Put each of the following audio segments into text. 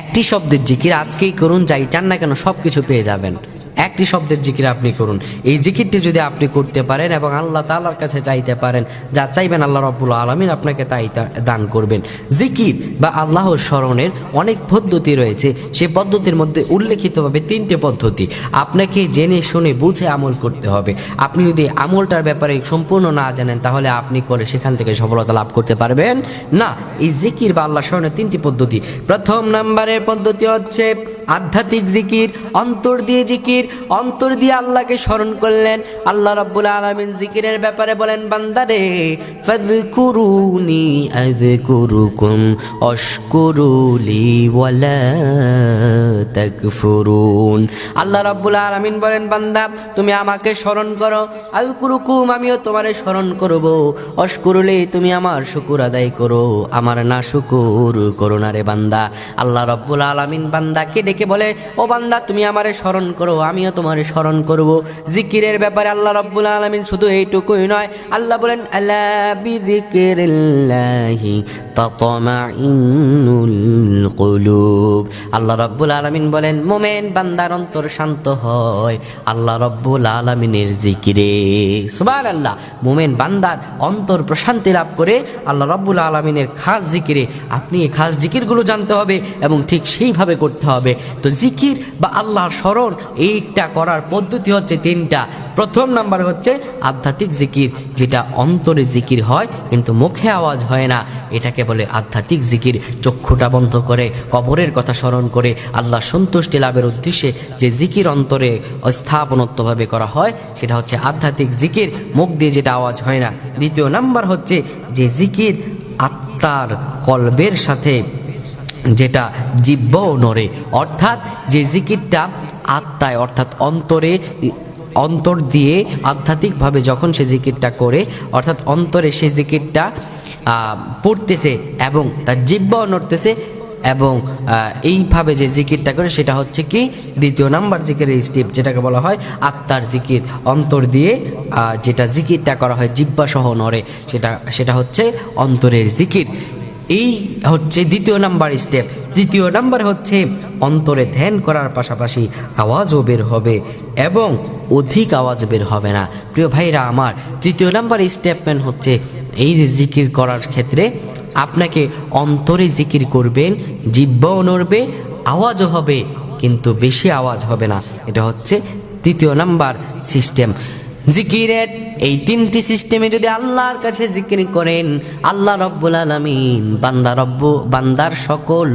একটি শব্দের জিকির আজকেই করুন যাই চান না কেন সব কিছু পেয়ে যাবেন। একটি শব্দের জিকির আপনি করুন। এই জিকিরটি যদি আপনি করতে পারেন এবং আল্লাহ তাআলার কাছে চাইতে পারেন, যা চাইবেন আল্লাহ রব্বুল আলমিন আপনাকে তাই দান করবেন। জিকির বা আল্লাহর স্মরণের অনেক পদ্ধতি রয়েছে। সেই পদ্ধতির মধ্যে উল্লেখিতভাবে তিনটে পদ্ধতি। আপনাকে জেনে শুনে বুঝে আমল করতে হবে। আপনি যদি আমলটার ব্যাপারে সম্পূর্ণ না জানেন, তাহলে আপনি করে সেখান থেকে সফলতা লাভ করতে পারবেন না। এই জিকির বা আল্লাহ স্মরণের তিনটি পদ্ধতি। প্রথম নাম্বারের পদ্ধতি হচ্ছে আধ্যাত্মিক জিকির, অন্তর দিয়ে জিকির, অন্তর দিয়ে আল্লাহকে স্মরণ করলেন। আল্লাহ রাব্বুল আলামিন জিকিরের ব্যাপারে বলেন, বান্দারে আল্লাহ রাব্বুল আলামিন বলেন, বান্দা, তুমি আমাকে স্মরণ করো। আযকুরুকুম, আমিও তোমারে স্মরণ করব। অশকুরুলি, তুমি আমার শুকুর আদায় করো। আমার না শুকুর করো না রে বান্দা। আল্লাহ রব্বুল আলামিন বান্দাকে ডেকে বলে, ও বান্দা, তুমি আমারে স্মরণ করো, আমিও তোমারে স্মরণ করব। জিকিরের ব্যাপারে আল্লাহ রব্বুল আলামিন শুধু এইটুকুই নয়, আল্লাহ বলেন আল্লাহ রব্বুল আলামিন বলেন, মোমেন, বান্দার অন্তর শান্ত হয়, আল্লাহ রব্বুল আলামিনের জিকিরে। সুবহানাল্লাহ, মোমেন, বান্দার অন্তর প্রশান্তি লাভ করে আল্লাহ রব্বুল আলমিনের খাস জিকিরে, আপনি খাস জিকিরগুলো জানতে হবে এবং ঠিক সেইভাবে করতে হবে। তো জিকির বা আল্লাহর স্মরণ এইটা করার পদ্ধতি হচ্ছে তিনটা। প্রথম নাম্বার হচ্ছে আধ্যাত্মিক জিকির, যেটা অন্তরে জিকির হয় কিন্তু মুখে আওয়াজ হয় না। এটাকে বলে আধ্যাত্মিক জিকির। চক্ষুটা বন্ধ করে, কবরের কথা স্মরণ করে আল্লাহ সন্তুষ্টি লাভের উদ্দেশ্যে যে জিকির অন্তরে স্থাপনত্বভাবে করা হয়, সেটা হচ্ছে আধ্যাত্মিক জিকির। মুখ দিয়ে যেটা আওয়াজ হয় না। দ্বিতীয় নাম্বার হচ্ছে যে জিকির আত্মার কলবের সাথে যেটা জিব্বও নড়ে। অর্থাৎ যে জিকিরটা আত্মায়, অর্থাৎ অন্তরে, অন্তর দিয়ে আধ্যাত্মিকভাবে যখন সে জিকিরটা করে, অর্থাৎ অন্তরে সে জিকিরটা পড়তেছে এবং তার জিব্বাও নড়তেছে এবং এইভাবে যে জিকিরটা করে, সেটা হচ্ছে কি? দ্বিতীয় নাম্বার জিকিরের স্টেপ, যেটাকে বলা হয় আত্মার জিকির। অন্তর দিয়ে যেটা জিকিরটা করা হয়, জিব্বা সহ নড়ে, সেটা সেটা হচ্ছে অন্তরের জিকির। এই হচ্ছে দ্বিতীয় নাম্বার স্টেপ তৃতীয় নাম্বার হচ্ছে অন্তরে ধ্যান করার পাশাপাশি আওয়াজও বের হবে এবং অধিক আওয়াজ বের হবে না। প্রিয় ভাইরা আমার, তৃতীয় নাম্বার স্টেপমেন্ট হচ্ছে এই যে জিকির করার ক্ষেত্রে আপনাকে অন্তরে জিকির করবেন জিব্বাও নড়বে, আওয়াজও হবে, কিন্তু বেশি আওয়াজ হবে না। এটা হচ্ছে তৃতীয় নাম্বার সিস্টেম জিকিরের এই তিনটি সিস্টেমে যদি আল্লাহর কাছে জিকির করেন, আল্লাহ রব্বুল আলমিন বান্দা রব্ব, বান্দার সকল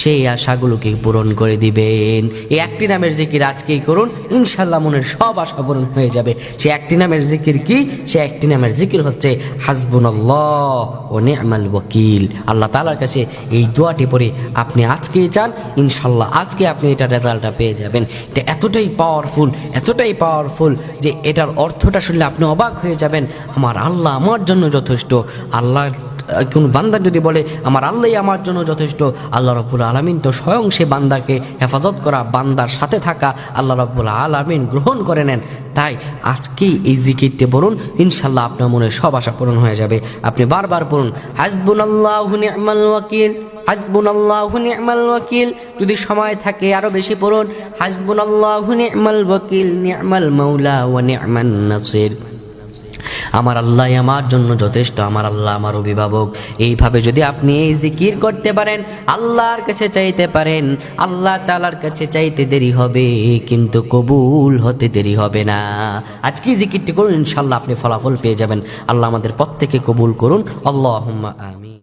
সেই আশাগুলোকে পূরণ করে দিবেন। এই একটি নামের জিকির আজকেই করুন ইনশাল্লাহ মনের সব আশা পূরণ হয়ে যাবে। সে একটি নামের জিকির কি? সে একটি নামের জিকির হচ্ছে, হাসবুনাল্লাহ ও নেমাল ওয়াকিল। আল্লাহ তালার কাছে এই দোয়াটি পড়ে আপনি আজকেই চান ইনশাল্লাহ আজকে আপনি এটা রেজাল্টটা পেয়ে যাবেন। এটা এতটাই পাওয়ারফুল এতটাই পাওয়ারফুল যে এটার অর্থটা শুনলে আপনি অবাক হয়ে যাবেন আমার আল্লাহ আমার জন্য যথেষ্ট। আল্লাহ কোন বান্দা যদি বলে, আমার আল্লাহই আমার জন্য যথেষ্ট, আল্লাহ রব্বুল আলমিন, তো স্বয়ং সে বান্দাকে হেফাজত করা, বান্দার সাথে থাকা আল্লাহ রব্বুল আলমিন গ্রহণ করে নেন। তাই আজকেই এই জিকিরটি বলুন ইনশাল্লাহ আপনার মনে সব আশা পূরণ হয়ে যাবে। আপনি বারবার পড়ুন হাসবুন আল্লাহ ওয়াকিল হাসবুন আল্লাহ নি'মাল ওয়াকিল। যদি সময় থাকে আরও বেশি পড়ুন হাসবুন আল্লাহ নি'মাল ওয়াকিল নি'মাল মাওলা ওয়া নি'মান নাসির। আমার আল্লাহ আমার জন্য যথেষ্ট, আমার আল্লাহ আমার অভিভাবক। এইভাবে যদি আপনি এই জিকির করতে পারেন, আল্লাহর কাছে চাইতে পারেন, আল্লাহ তালার কাছে চাইতে দেরি হবে, কিন্তু কবুল হতে দেরি হবে না। আজকে জিকিরটি করুন? ইনশাল্লাহ আপনি ফলাফল পেয়ে যাবেন। আল্লাহ আমাদের প্রত্যেকে কবুল করুন। আল্লাহ আমি